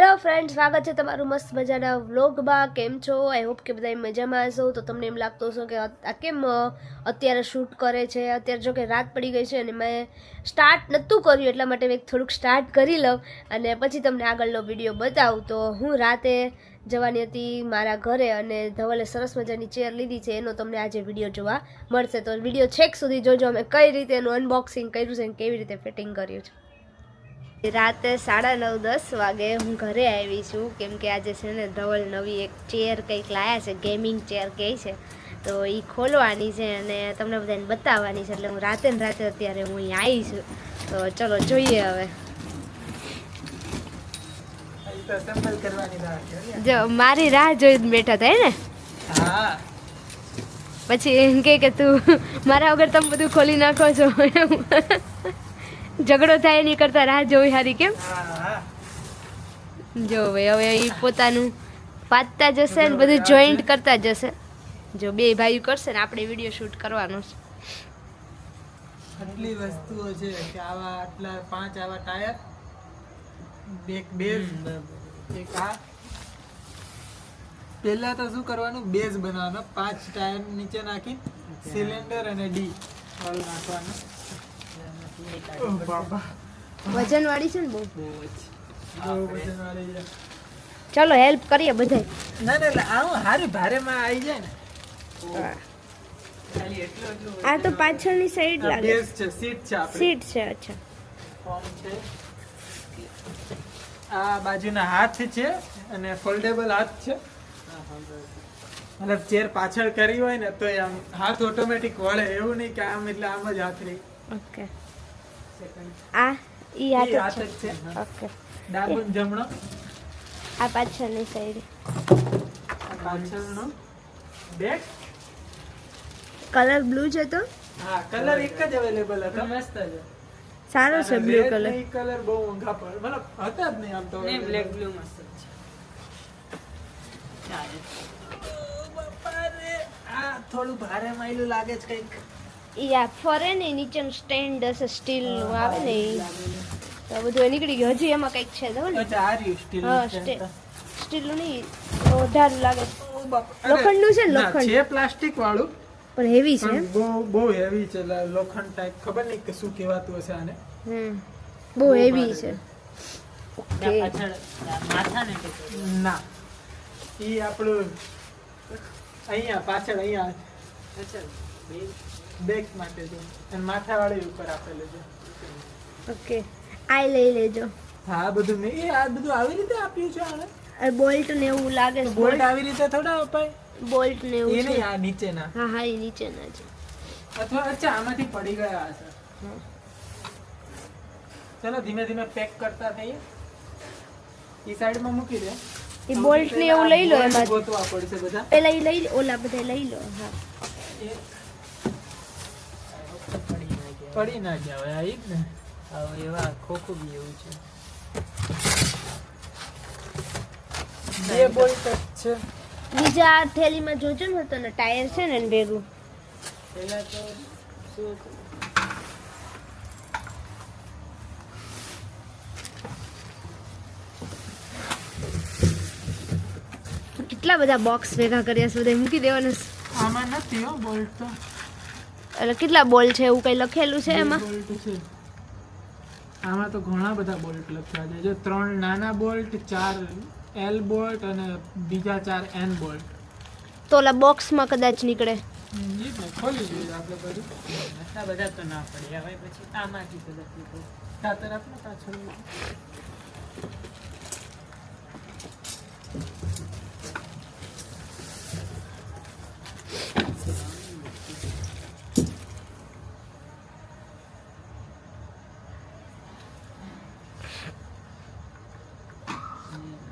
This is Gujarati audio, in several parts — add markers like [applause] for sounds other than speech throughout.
હેલો ફ્રેન્ડ સ્વાગત છે તમારું મસ્ત મજાના વ્લોગમાં કેમ છો? આઈ હોપ કે બધા મજામાં હશો. તો તમને એમ લાગતું હશો કે આ કેમ અત્યારે શૂટ કરે છે? અત્યારે જો કે રાત પડી ગઈ છે અને મેં સ્ટાર્ટ નહોતું કર્યું, એટલા માટે મેં થોડુંક સ્ટાર્ટ કરી લઉં અને પછી તમને આગળનો વીડિયો બતાવું. તો હું રાતે જવાની હતી મારા ઘરે અને ધવલે સરસ મજાની ચેર લીધી છે. એનો તમને આજે વીડિયો જોવા મળશે. તો વીડિયો છેક સુધી જોજો. અમે કઈ રીતે એનું અનબોક્સિંગ કર્યું છે અને કેવી રીતે ફિટિંગ કર્યું છે. રાતે સાડા નવ દસ વાગે હું ઘરે આવી છું. કેમ કે આજે છે ને ધવલ નવી એક ચેર કંઈક લાયા છે ગેમિંગ ચેર કહે છે. તો એ ખોલવાની છે અને તમને બધાને બતાવવાની છે. એટલે હું રાતે ને રાતે અત્યારે હું અહીં આવી છું. તો ચલો જોઈએ હવે. જો મારી રાહ જોઈને બેઠા થાય ને? પછી એમ કે તું મારા વગર તમે બધું ખોલી નાખો છો એમ. ઝઘડો થાય એની કરતાં રાહ જોવી હારી કેમ? જો ભાઈ હવે એ પોતાનું પાતતા જશે ને બધું જોઈન્ટ કરતા જશે. જો બે ભાઈઓ કરશે ને આપણે વીડિયો શૂટ કરવાનો છે. આટલી વસ્તુઓ છે કે આવા આટલા પાંચ આવા ટાયર બે બેઝ એક આ. પહેલા તો શું કરવાનું? બેઝ બનાવવાનો. પાંચ ટાયર નીચે નાખી સિલિન્ડર અને ડી નાખવાનું. વજન વાળી છે ને બહુ. બહુ વજનવાળી છે. ચલો હેલ્પ કરીએ બધાય. ના ના એટલે આવું હારી ભારેમાં આવી જાય ને. આ તો પાછળની સાઈડ લાગે. છે સીટ છે આપણી. સીટ છે અચ્છા. આ બાજુના હાથ છે અને ફોલ્ડેબલ હાથ છે. મતલબ ચેર પાછળ કરી હોય ને તો આમ હાથ ઓટોમેટિક વળે. એવું નહીં કે આમ એટલે આમ જ હાથ રહી. ઓકે. આ ઈ ઈ હાથ હાથ જ જ છે. છે. ઓકે. ડાબો જમણો? આ પાછળની સાઈડ પાછળનો? બેક કલર બ્લુ છે તો હા કલર એક જ અવેલેબલ હતો. મસ્ત છે સારો છે બ્લુ કલર કલર બહુ મોંઘા પડે મતલબ હતા જ નહીં આમ તો બ્લેક બ્લુ મસ્ત છે. ચાલે. આ થોડું ભારે માયલું લાગે છે કંઈક. ઈ આ ફરે ને નીચે સ્ટેન્ડ હશે સ્ટીલનું આવે ને તો બધું એ નીકળી ગયું. હજી એમાં કંઈક છે તો ને? અચ્છા સ્ટીલ હા સ્ટીલનું નહીં વધારે લાગે. લોખંડ લોખંડનું છે ને, લોખંડ. છે પ્લાસ્ટિક વાળું પણ હેવી છે. બહુ બહુ હેવી છે લોખંડ ટાઈપ ખબર નહીં કે શું કહેવાતું હશે આને. હમ. બહુ હેવી છે. ઓકે ના એ આપણું અહીંયા પાછળ અહીંયા. બેક માટે છે અને માથાવાળી ઉપર આપેલું છે. ઓકે. આ લઈ લેજો. હા બધું મેં એ આ બધું આવી રીતે આપ્યું છે આને આ બોલ્ટ ને એવું લાગે છે. બોલ્ટ આવી રીતે થોડા અપાય? બોલ્ટ ને એવું નહીં આ નીચેના. હા હા એ નીચેના છે. અથવા અચ્છા આમાંથી પડી ગયા હશે. ચલો ધીમે ધીમે પેક કરતા થઈએ. ઈ સાઈડમાં મૂકી દે. એ બોલ્ટ ને એવું લઈ લો એમાં ગોતવા પડશે બધા. પેલા એ લઈ ઓલા બધા લઈ લો હા. પડી ના જાય આવી જ ને? એવા ખોખું બી એવું છે. બે બોલ્ટ જ છે. બીજા આ થેલીમાં જોજો ને તો ટાયર છે ને ભેગું. પેલા તો શું કેટલા બધા બોક્સ ભેગા કર્યા છે બધા મૂકી દેવાના. આમાં નથી હો બોલ્ટ તો. એટલે કેટલા બોલ છે એવું કઈ લખેલું છે એમાં? બોલ્ટ છે. આમાં તો ઘણા બધા બોલ્ટ લખ્યા છે. જો ત્રણ નાના બોલ્ટ ચાર એલ બોલ્ટ અને બીજા ચાર એન બોલ્ટ. તો ઓલા બોક્સમાં કદાચ નીકળે. ખોલી જોઈએ આપણે બધું. બધા તો ના પડે હવે પછી આમાંથી નીકળે. ખાતર આપણે પાછળ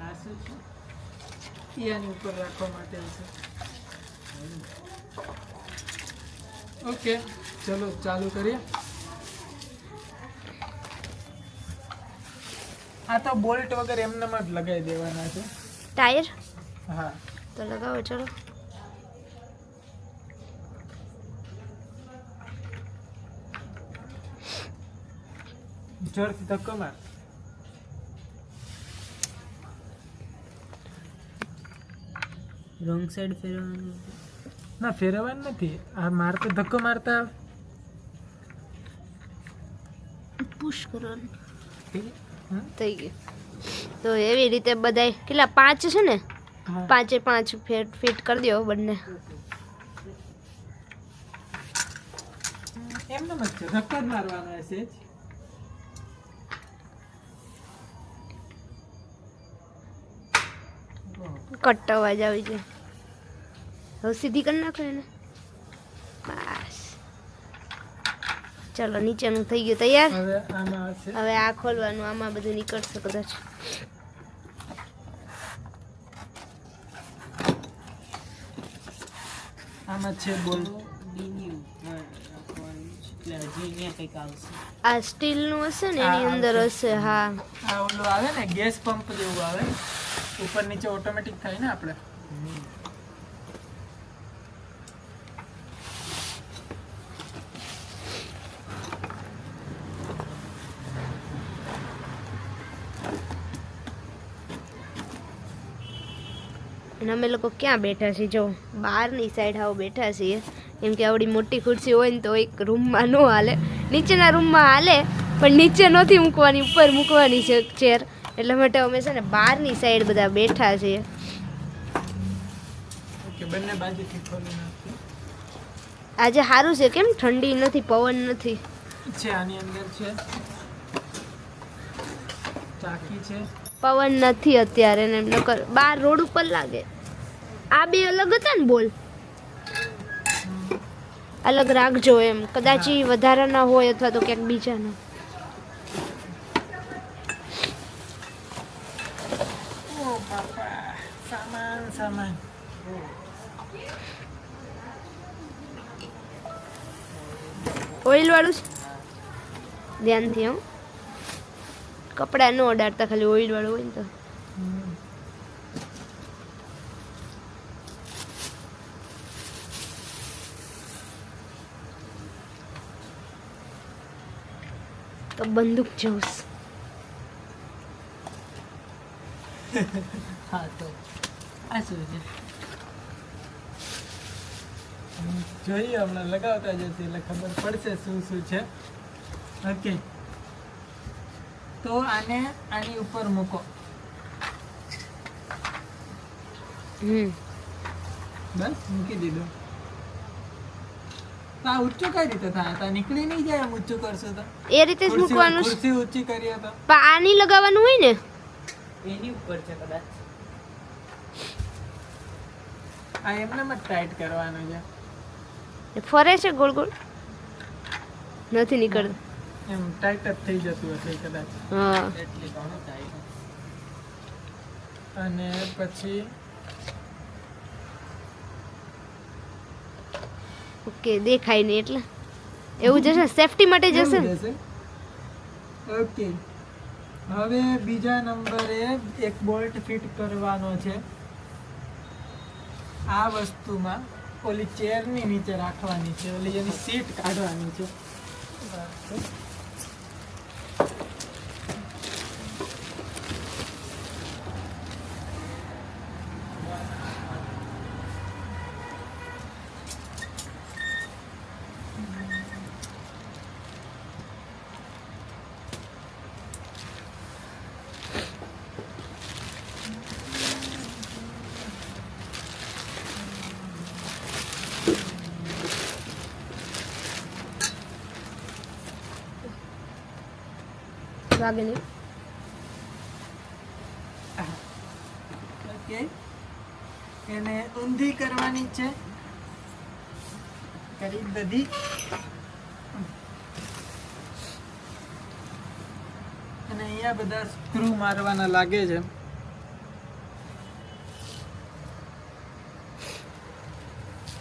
આ શું છે ઈ ઉપર રાખવા માટે હશે ઓકે ચલો ચાલુ કરીએ આ તો બોલ્ટ વગર એમનેમ જ લગાવી દેવાના છે. ટાયર હા. તો લગાવો ચલો. જોરથી ધક્કો માર. રોંગ સાઈડ ફેરવવાનું ના ફેરવવાનું નથી. આ મારતો ધક્કો મારતા પુશ કરવાનું. થઈ ગયું. તો એવી રીતે બધાય કેટલા પાંચ છે ને? પાંચે પાંચ ફિટ ફિટ કરી દો બંને. એમને છે ધક્કો જ મારવાનો હશે કટ અવાજ આવી જાય હવે સીધી કરી નાખો એને. બસ. ચલો નીચેનું થઈ ગયું તૈયાર. હવે આ ખોલવાનું આમાં બધું નીકળશે કદાચ. આમાં છે બોલ. આ સ્ટીલનું હશે ને એની અંદર હશે હા. આ ઓલું આવે ને ગેસ પંપ જેવું આવે. ઉપર નીચે ઓટોમેટિક થાય ને આપણે. અને અમે લોકો ક્યાં બેઠા છીએ? જો, બહારની સાઈડ હાવ બેઠા છીએ. કેમ કે આવડી મોટી ખુરશી હોય ને તો એક રૂમમાં ન હાલે. નીચેના રૂમમાં હાલે, પણ નીચે નથી મૂકવાની, ઉપર મૂકવાની છે ચેર એટલા માટે અમે છે ને બહારની સાઈડ બધા બેઠા છીએ. આજે સારું છે કેમ? ઠંડી નથી પવન નથી. છે આની અંદર છે. ચાકી છે. પવન નથી અત્યારે ને એમ નકર બાર રોડ ઉપર લાગે. આ બે અલગ હતા ને બોલ? અલગ રાખજો એમ. કદાચ વધારાના હોય અથવા તો ક્યાંક બીજાના ઓ બાપા સામાન ઓઇલ વાળું છે? ધ્યાનથી હું. કપડાં ન ઓડાડતા ખાલી ઓઇલ વાળું હોય ને તો. તો બંદૂક જોઉં [laughs] હા તો. આ શું છે જોઈએ હમણાં લગાવતા જશે એટલે ખબર પડશે શું શું છે. ઓકે તો આને આની ઉપર મૂકો. હમ. બસ મૂકી દીધો. તો આ ઊંચું કઈ રીતે થાય? તો નીકળી નહીં જાય એમ ઊંચું કરશો તો? એ રીતે જ મૂકવાનું ખુરશી ઊંચી કરીએ તો. પણ આ નહીં લગાવવાનું હોય ને? એની ઉપર છે કદાચ. આ જ ટાઈટ કરવાનું છે. ફરે છે ગોળ ગોળ? નથી નીકળતું. એમ ટાઈટ જ થઈ જતું હશે કદાચ. હા. એટલે ઘણું ટાઈટ અને પછી ઓકે દેખાય નહીં એટલે. એવું જશે? સેફટી માટે જશે? ઓકે હવે બીજા નંબરે એક બોલ્ટ ફિટ કરવાનો છે. આ વસ્તુમાં ઓલી ચેરની નીચે રાખવાની છે ઓલી એની સીટ કાઢવાની છે. વાગે નહીં. ઓકે. એને ઊંધી કરવાની છે. કરી બધી. અને અહીંયા બધા સ્ક્રૂ મારવાના લાગે છે.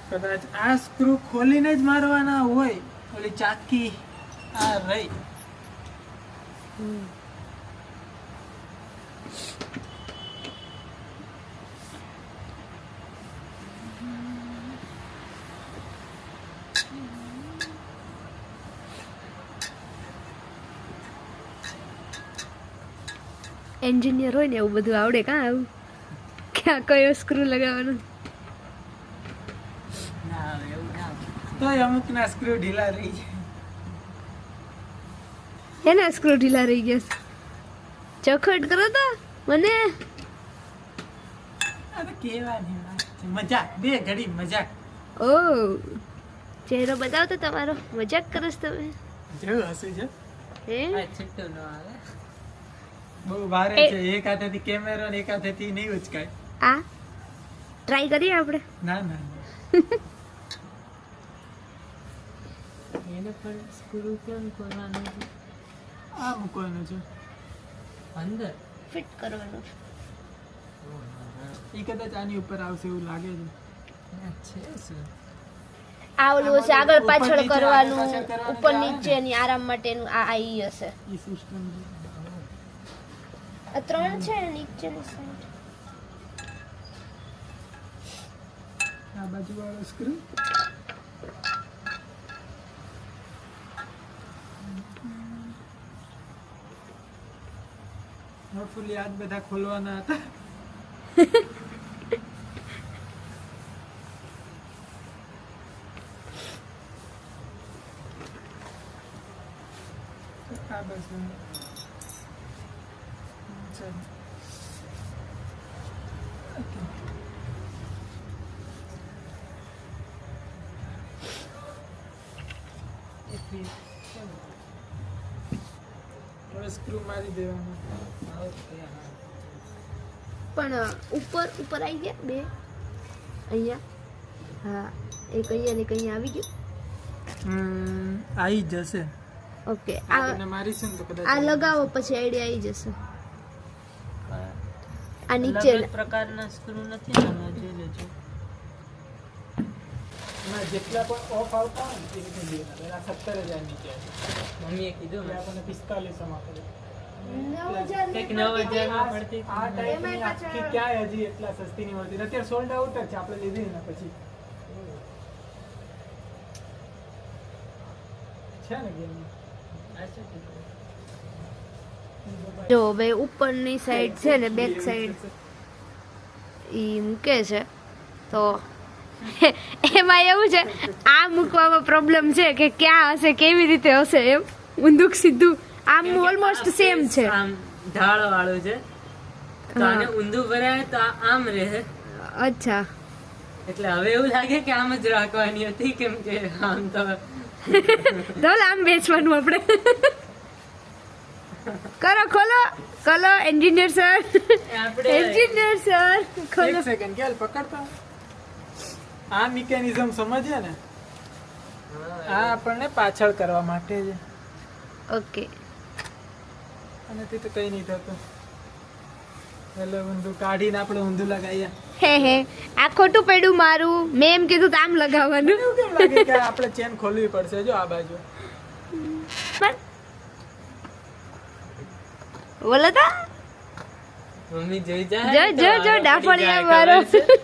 કદાચ આ સ્ક્રૂ ખોલીને જ મારવાના હોય, ઓલી ચાકી આ રહી. એન્જિનિયર હોય ને એવું બધું આવડે કાં આવું? ક્યાં કયો સ્ક્રૂ લગાવવાનો? તો અમુક ના સ્ક્રૂ ઢીલા રહી એના સ્ક્રૂ ઢીલા રહી ગયા છે. ચોખવટ કરો તો મને. આ તો કહેવાની વાત છે. મજાક. બે ઘડી મજાક. ઓ ચહેરો બતાવો તો તમારો. મજાક કરો છો તમે. જેવું હશે છે? હે? આ છૂટો આવે. બહુ ભારે છે. એક હાથેથી કેમેરો ને એક હાથેથી નહીં ઉચકાય. આ? ટ્રાય કરીએ આપણે? ના ના ના. [laughs] એને પણ સ્ક્રૂ કેમ કરવાનું છે? આ મૂકવાનું છે. અંદર? ફિટ કરવાનું એ કદાચ આની ઉપર આવશે એવું લાગે છે. આ છે ઓલું હશે આગળ પાછળ કરવાનું ઉપર નીચે ને. આરામ માટેનું આ આ હશે. આ ત્રણ છે નીચેની સાઈડ આ બાજુ વાળો સ્ક્રૂ હોપફુલી આજ બધા ખોલવાના હતા. આ બસ ચાલો. દેવાનું ઓકે હા પણ ઉપર ઉપર આવી ગયા બે. અહીંયા. હા એક અહીંયા ને એક અહીંયા આવી ગયું. આવી જશે. ઓકે આ આ તને મારીશું ને તો કદાચ આ લગાવો પછી આઈડિયા આવી જશે. આ નીચે પ્રકારના સ્ક્રૂ નથી ને જોઈ લેજો. જેટલા પણ ઓફ આવતા હોય ને તે રીતે લેવાના. સત્તર હજાર નીચે મમ્મીએ કીધું આપણને પિસ્તાલીસમાં પડે કંઈક નવ હજારમાં પડતી આ ટાઈપની આખી ક્યાંય હજી એટલા સસ્તી નહીં મળતી. અત્યારે સોલ્ડ આઉટ જ છે. આપણે લીધી ને પછી. છે ને game માં. આ શું કીધું? જો ભાઈ ઉપરની સાઈડ છે ને બેક સાઈડ ઈ મૂકે છે. તો એમાં એવું છે આ મૂકવામાં પ્રોબ્લેમ છે કે ક્યાં હશે કેવી રીતે હશે એમ. ઊંધુક સીધું આમ ઓલમોસ્ટ સેમ છે. આમ ઢાળ વાળું છે. તો. આને ઊંધું ભરાય તો આમ રહે. અચ્છા. એટલે હવે એવું લાગે કે આમ જ રાખવાની હતી કેમ કે આમ તો [laughs] તો આમ વેચવાનું આપણે. [laughs] કરો ખોલો. ખોલો એન્જિનિયર સર એન્જિનિયર સર ખોલો. એક સેકન્ડ કેલ પકડતા? આ મિકેનિઝમ સમજ્યા ને? આ આપણને પાછળ કરવા માટે છે. ઓકે અને તે તો કઈ નહીં થતું એટલે ઊંધું કાઢીને આપણે ઊંધું લગાવીએ. હે હે. આ ખોટું પડ્યું મારું. મેં એમ કીધું તો લગાવવાનું. એવું કેમ લાગે કે આપણે ચેન ખોલવી પડશે? જો આ બાજુ. પણ બોલો તો. મમ્મી જોઈ જા જો જો જો ડાફળિયા મારો નાના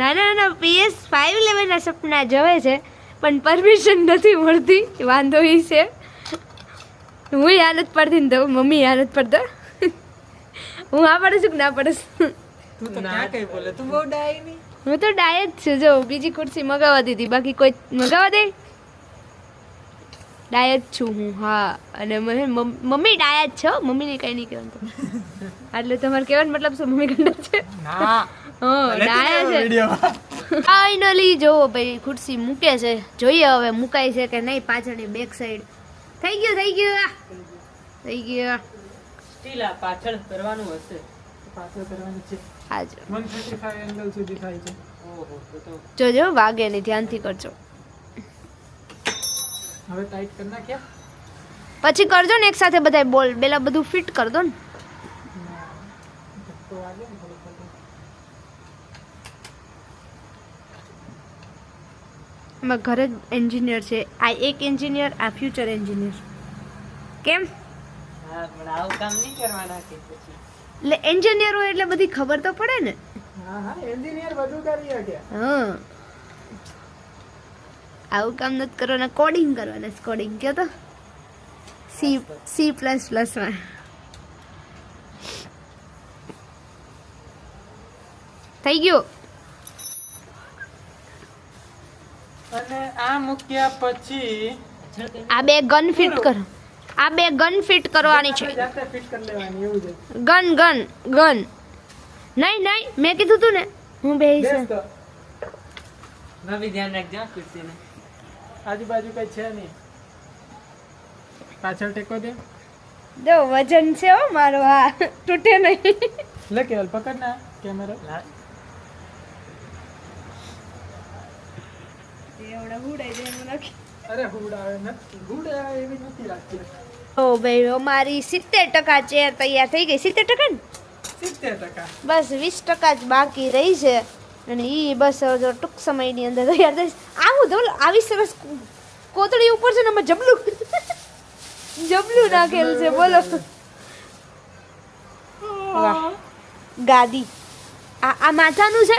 નાના ના ના ના પીએસ ફાઈવ સપના જોવે છે પણ પરમિશન નથી મળતી. વાંધો એ છે. હું હાલત પડતી ને તો મમ્મી હાલત પડતો. હું આ પડું છું કે ના પડું તું તો ના. કઈ બોલે? તું બહુ ડાય નહીં. હું તો ડાય જ છું. જો બીજી ખુરશી મગાવવા દીધી. બાકી કોઈ મગાવવા દે? ડાય જ છું હું હા. અને મમ્મી ડાય જ છે મમ્મી મમ્મીને કઈ નહીં કહેવાનું એટલે તમારે કહેવાનો મતલબ શું? મમ્મી ગંડા છે? ના. ડાયા છે. ફાઇનલી જો ભાઈ ખુરશી મૂકે છે. જોઈએ હવે મુકાય છે કે નહીં પાછળની બેક સાઈડ થઈ ગયું થઈ ગયું આ. થઈ ગયું સ્ટીલ આ પાછળ કરવાનું હશે. પાછળ કરવાનું છે. હાજો 135 એંગલ સુધી થાય છે. ઓહો તો તો જોજો વાગે નહીં ધ્યાનથી કરજો. હવે ટાઈટ કરના નાખ્યા. પછી કરજો ને એક સાથે બધા બોલ પેલા બધું ફિટ કર દો ને ધક્કો વાગે ને થોડુંક થોડુંક. એમાં ઘરે જ એન્જિનિયર છે. આ એક એન્જિનિયર આ ફ્યુચર એન્જિનિયર કેમ? આવું કામ નહીં કરવાના એટલે એન્જિનિયર હોય એટલે બધી ખબર તો પડે ને. હા હા એન્જિનિયર બધું કરી શકે. હા. આવું કામ નથી કરવાના કોડિંગ કરવાના કોડિંગ કયો તો? સી સી પ્લસ પ્લસમાં થઈ ગયું? અને આ મૂક્યા પછી આ બે ગન ફિટ કરો. આ બે ગન ફિટ કરવાની છે. Gun gun gun. નહીં નહીં મેં કીધું તું ને. હું બેહીશ ભાભી ધ્યાન રાખજો ખુરશીને. આજુબાજુ કઈ છે નહીં. પાછળ ટેકો દે. દો વજન છે હો મારો આ તૂટે નહીં. લે કેવલ પકડ ના કેમેરો. ઓ ભાઈ અમારી સિત્તેર ટકા ચેર તૈયાર થઈ ગઈ. સિત્તેર ટકા ને? સિત્તેર ટકા. બસ વીસ ટકા જ બાકી રહી છે. અને એ બસ જો ટૂંક સમયની અંદર તૈયાર થઈશ આવું ધોલ આવી સરસ કોતળી ઉપર છે ને અમે જબલું [laughs] જબલું નાખેલું છે બોલો. ગાદી. આ આ માથાનું છે?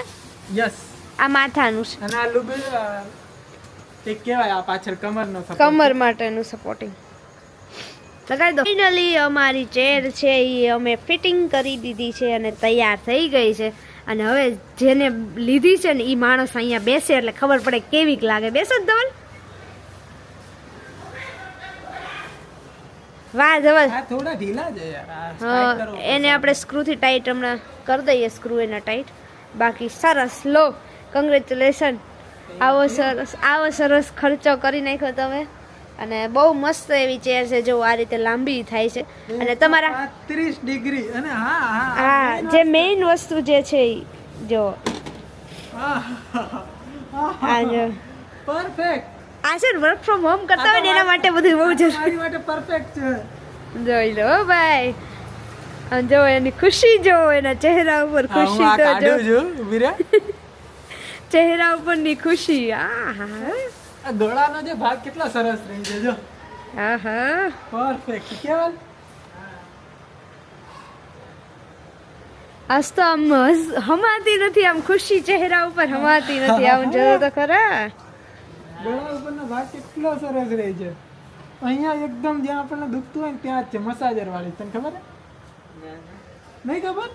યસ. આ માથાનું છે. અને આ લુબ તે કહેવાય આ પાછળ કમરનો. કમર માટેનું સપોર્ટિંગ લગાવી દો. ફાઇનલી અમારી ચેર છે એ અમે ફિટિંગ કરી દીધી છે અને તૈયાર થઈ ગઈ છે. અને હવે જેને લીધી છે ને એ માણસ અહીંયા બેસે એટલે ખબર પડે કેવીક લાગે. બેસો જ ધવલ. વાહ ધવલ. થોડા ઢીલા છે યાર. એને આપણે સ્ક્રૂથી ટાઈટ હમણાં કરી દઈએ સ્ક્રૂ એના ટાઈટ બાકી સરસ. લો કંગ્રેચ્યુલેશન આવો સરસ આવો સરસ ખર્ચો કરી નાખ્યો તમે. અને બહુ મસ્ત એવી ચેર છે જો આ રીતે લાંબી થાય છે. અને તમારા 35 ડિગ્રી અને હા જે મેઇન વસ્તુ જે છે એ જો. આ જો. પરફેક્ટ. આ છે ને વર્ક ફ્રોમ હોમ કરતા હોય એના માટે બધું બહુ જરૂરી. માટે પરફેક્ટ છે. જોઈ લો ભાઈ. અને જો એની ખુશી જો એના ચહેરા ઉપર ખુશી તો જો. રહે. ચહેરા ઉપરની ખુશી. આ ગળાનો જે ભાગ કેટલો સરસ રહી છે જો. આહા. પરફેક્ટ કેવલ આજ તો આમ હમાતી નથી આમ ખુશી ચહેરા ઉપર હમાતી નથી આમ જોયો તો ખરા. ગળા ઉપરનો ભાગ કેટલો સરસ રહે છે. અહીંયા એકદમ જ્યાં આપણને દુખતું હોય ને ત્યાં જ છે મસાજર વાળી. તને ખબર છે? નહીં ખબર?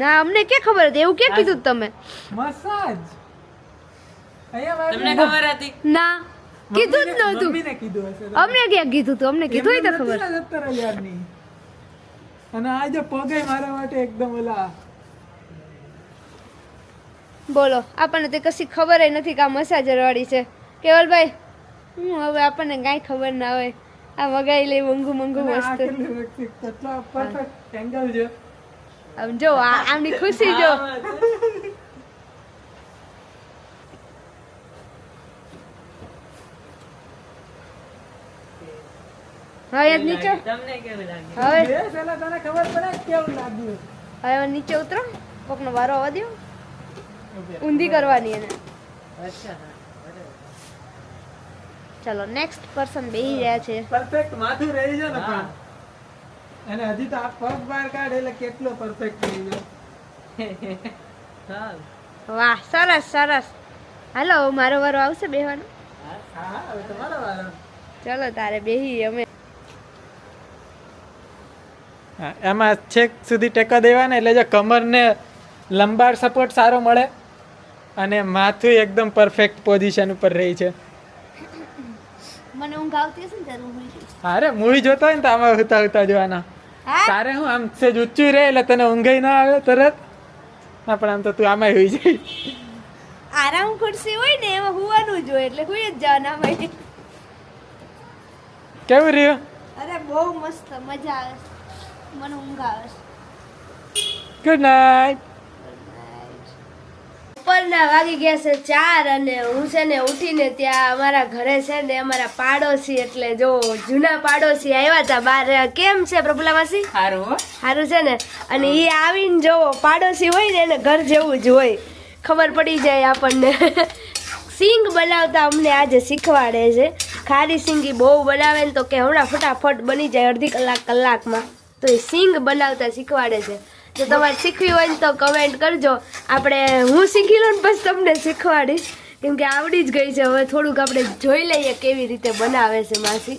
ના અમને કે ખબર હતી? એવું કે કીધું તમે? મસાજ તમને ખબર હતી? ના કીધું જ નહોતું. મમ્મીને કીધું હશે અમને ક્યાં કીધું તું? અમને કીધું તો ખબર. અને આજે પગે મારા માટે એકદમ ઓલા બોલો આપણને તે કશી ખબર નથી કે આ મસાજર વાળી છે. કેવલભાઈ હું હવે આપણને કાંઈ ખબર ના હોય. આ વગાઈ લઈ મોંઘું મોંઘું અને વસ્તુ. આમ જો આ આમની ખુશી જો. હવે નીચે તમને કેવું લાગે? હવે તને ખબર પડે કેવું લાગ્યું. હવે નીચે ઉતરો. કોકનો વારો આવવા દો ઊંધી કરવાની એને. ચલો નેક્સ્ટ પર્સન બેહી રહ્યા છે. પરફેક્ટ માથું રહી છે ને પણ. અને હજી તો આ પગ બહાર કાઢે એટલે કેટલો પરફેક્ટ થઈ ગયો. [laughs] વાહ સરસ સરસ. હાલો મારો વારો આવશે બેહવાનો. હા. હા તમારો વારો. ચલો તારે બેહી અમે એમાં છેક સુધી ટેકો દેવાના એટલે જો કમરને લંબાડ સપોર્ટ સારો મળે અને માથું એકદમ પરફેક્ટ પોઝિશન ઉપર રહી છે. મને ઊંઘ આવતી હશે ને ઊંઘી જઈશ. અરે મૂવી જોતો હોય ને તો આમાં હુતા હુતા જોવાના. તારે હું આમ સેજ ઊંચું રહે એટલે તને ઊંઘાઈ ના આવે તરત. ના પણ આમ તો તું આમાં હોઈ જાય. આરામ ખુરશી હોય ને એમાં હુવાનું જ એટલે હુઈ જ જવાના હોય. કેવું રહ્યું? અરે બહુ મસ્ત મજા આવે છે. મને ઊંઘ આવે છે. ગુડ નાઇટ બપોરના વાગી ગયા છે ચાર અને હું છે ને ઉઠીને ત્યાં અમારા ઘરે છે ને અમારા પાડોશી એટલે જો જૂના પાડોશી આવ્યા હતા બાર. કેમ છે પ્રભુલાવાસી? માસી સારું સારું છે ને? અને એ આવીને જોવો પાડોશી હોય ને એને ઘર જેવું જ હોય. ખબર પડી જાય આપણને. સિંગ બનાવતા અમને આજે શીખવાડે છે. ખારી સિંગી બહુ બનાવે ને તો કે હમણાં ફટાફટ બની જાય અડધી કલાક કલાકમાં. તો એ સિંગ બનાવતા શીખવાડે છે. જો તમારે શીખવી હોય ને તો કમેન્ટ કરજો. આપણે હું શીખી લઉં ને પછી તમને શીખવાડીશ. કેમ કે આવડી જ ગઈ છે. હવે થોડુંક આપણે જોઈ લઈએ કેવી રીતે બનાવે છે માસી.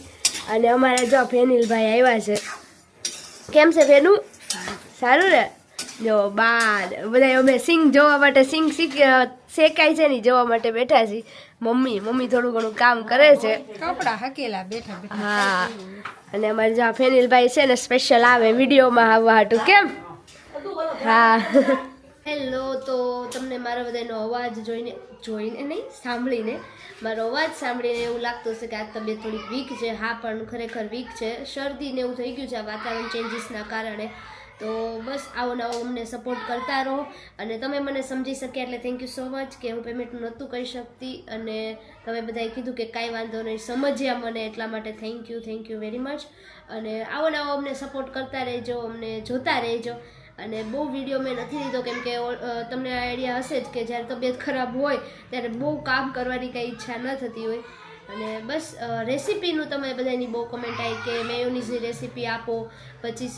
અને અમારા જો ફેનિલભાઈ આવ્યા છે. કેમ છે ફેનું? સારું ને? જો બાર. બધા અમે સિંગ જોવા માટે સિંગ શીખ શેકાય છે ને જોવા માટે બેઠા છીએ. મમ્મી મમ્મી થોડું ઘણું કામ કરે છે. કપડા હકેલા બેઠા. હા. અને અમારે જ્યાં ફેનિલભાઈ છે ને સ્પેશિયલ આવે, વિડીયોમાં આવવા હતું કેમ? હા. હેલો તો તમને મારા બધાનો અવાજ જોઈને જોઈને નહીં, સાંભળીને, મારો અવાજ સાંભળીને એવું લાગતું હશે કે આ તબિયત થોડીક વીક છે. હા, પણ ખરેખર વીક છે. શરદી ને એવું થઈ ગયું છે આ વાતાવરણ ચેન્જીસના કારણે. તો બસ આવો નવો અમને સપોર્ટ કરતા રહો. અને તમે મને સમજી શક્યા એટલે થેન્ક યુ સો મચ કે હું પેમેન્ટ નહોતું કરી શકતી અને તમે બધાએ કીધું કે કાંઈ વાંધો નહીં, સમજ્યા મને એટલા માટે thank you thank you very much અને આવો નવો અમને સપોર્ટ કરતા રહેજો, અમને જોતા રહેજો. અને બહુ વીડિયો મેં નથી લીધો કેમ કે તમને આઈડિયા હશે જ કે જ્યારે તબિયત ખરાબ હોય ત્યારે બહુ કામ કરવાની કાંઈ ઈચ્છા ન થતી હોય. અને બસ રેસીપીનું તમે બધાની બહુ કમેન્ટ આવી કે મેયોનીઝની રેસીપી આપો, પછી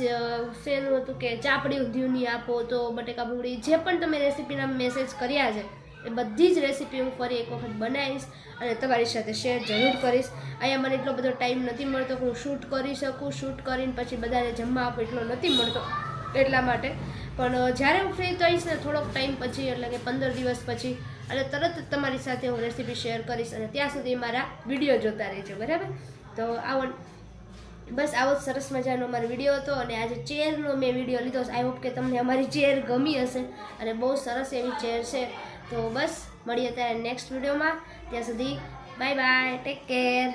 શેનું હતું કે ચાપડી ઊંધિયુંની આપો, તો બટેકા ભૂંગળી જે પણ તમે રેસીપીના મેસેજ કર્યા છે, એ બધી જ રેસીપી હું ફરી એક વખત બનાવીશ અને તમારી સાથે શેર જરૂર કરીશ. અહીંયા મને એટલો બધો ટાઈમ નથી મળતો કે હું શૂટ કરી શકું શૂટ કરીને પછી બધાને જમવા આપું, એટલો નથી મળતો એટલા માટે. પણ જ્યારે હું ફ્રી થઈશ ને થોડોક ટાઈમ પછી, એટલે કે પંદર દિવસ પછી એટલે તરત જ તમારી સાથે હું રેસીપી શેર કરીશ અને ત્યાં સુધી મારા વીડિયો જોતા રહેજો, બરાબર? તો આવો, બસ આવો જ સરસ મજાનો અમારો વીડિયો હતો અને આજે ચેરનો મેં વીડિયો લીધો આઈ હોપ કે તમને અમારી ચેર ગમી હશે અને બહુ સરસ એવી ચેર છે. તો બસ, મળીએ ત્યારે નેક્સ્ટ વિડીયોમાં ત્યાં સુધી બાય બાય ટેક કેર